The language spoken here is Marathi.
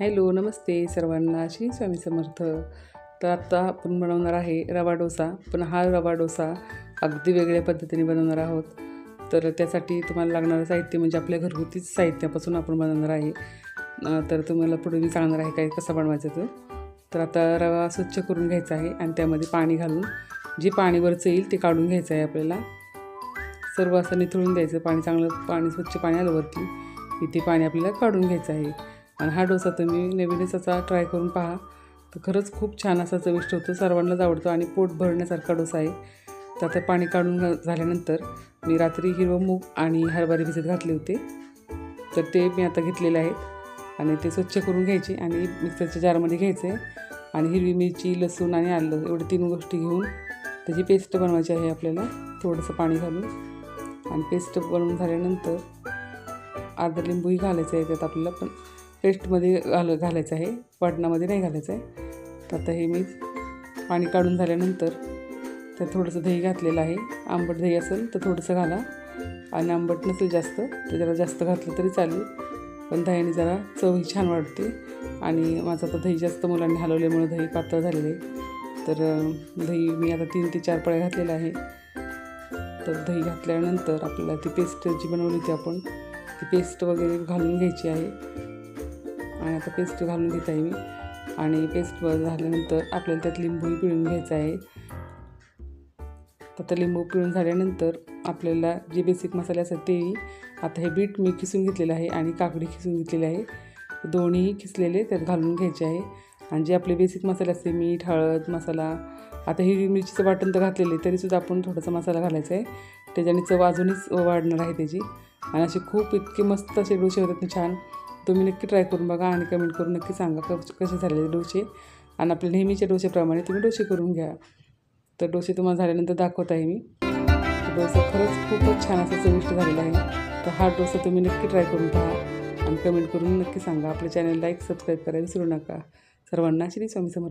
हॅलो नमस्ते सर्वांना. श्री स्वामी समर्थ. तर आत्ता आपण बनवणार आहे रवा डोसा. पण हा रवा डोसा अगदी वेगळ्या पद्धतीने बनवणार आहोत. तर त्यासाठी तुम्हाला लागणारं साहित्य म्हणजे आपल्या घरगुतीच साहित्यापासून आपण बनवणार आहे. तर तुम्हाला पुढे मी सांगणार आहे काय कसं बनवायचं ते. तर आता रवा स्वच्छ करून घ्यायचा आहे आणि त्यामध्ये पाणी घालून जे पाणीवरचं येईल ते काढून घ्यायचं आहे आपल्याला. सर्व असं निथळून द्यायचं. पाणी चांगलं पाणी स्वच्छ पाणी आलं वरती. ते पाणी आपल्याला काढून घ्यायचं आहे. आणि हा डोसा तुम्ही नवीनच असा ट्राय करून पहा. तर खरंच खूप छान असा चविष्ट होतो सर्वांनाच आवडतो आणि पोट भरण्यासारखा डोसा आहे. तर आता पाणी काढून झाल्यानंतर मी रात्री हिरवं मूग आणि हरभरे भिजत घातले होते. तर ते मी आता घेतलेले आहेत आणि ते स्वच्छ करून घ्यायचे आणि मिक्सरच्या जारमध्ये घ्यायचे आणि हिरवी मिरची लसूण आणि आलं एवढे तीन गोष्टी घेऊन त्याची पेस्ट बनवायची आहे आपल्याला. थोडंसं पाणी घालून. आणि पेस्ट बनवून झाल्यानंतर अर्धा लिंबूही घालायचं आहे त्यात आपल्याला पण. पेस्टमध्ये घाल घालायचं आहे. वाटणामध्ये नाही घालायचं आहे. तर आता हे मी पाणी काढून झाल्यानंतर त्यात थोडंसं दही घातलेलं आहे. आंबट दही असेल तर थोडंसं घाला. आणि आंबट नसेल जास्त तर जरा जास्त घातलं तरी चालेल. पण दह्याने जरा चवही छान वाटते आणि माझं आता दही जास्त मुलांनी हलवल्यामुळे दही पातळ झालेलं आहे. तर दही मी आता तीन ते चार पळ्या घातलेलं आहे. तर दही घातल्यानंतर आपल्याला ती पेस्ट जी बनवली होती आपण ती पेस्ट वगैरे घालून घ्यायची आहे. आणि आता पेस्ट घालून घेत आहे मी. आणि पेस्ट झाल्यानंतर आपल्याला त्यात लिंबूही पिळून घ्यायचा आहे. आता लिंबू पिळून झाल्यानंतर आपल्याला जे बेसिक मसाले असतात तेही आता हे बीट मी खिसून घेतलेलं आहे आणि काकडी खिसून घेतलेली आहे. दोन्हीही खिसलेले त्यात घालून घ्यायचे आहे. आणि जे आपले बेसिक मसाले असते मीठ हळद मसाला आता हिरवी मिरचीचं वाटण तर घातलेलं आहे तरीसुद्धा आपण थोडासा मसाला घालायचा आहे. त्याच्याने चव अजूनच वाढणार आहे त्याची. आणि असे खूप इतके मस्त असे डोसे होतात ना छान. तुम्ही नक्की ट्राय करून बघा आणि कमेंट करून नक्की सांगा क कसे झालेले डोसे. आणि आपल्या नेहमीच्या डोसेप्रमाणे तुम्ही डोसे करून घ्या. तर डोसे तुम्हाला झाल्यानंतर दाखवत आहे मी. डोसा खरंच खूपच छान असा चविष्ट झालेला आहे. तर हा डोसा तुम्ही नक्की ट्राय करून पहा. आणि कमेंट करून नक्की सांगा. आपल्या चॅनल लाईक सबस्क्राईब करायला विसरू नका. सर्वांना श्री स्वामी समर्थ.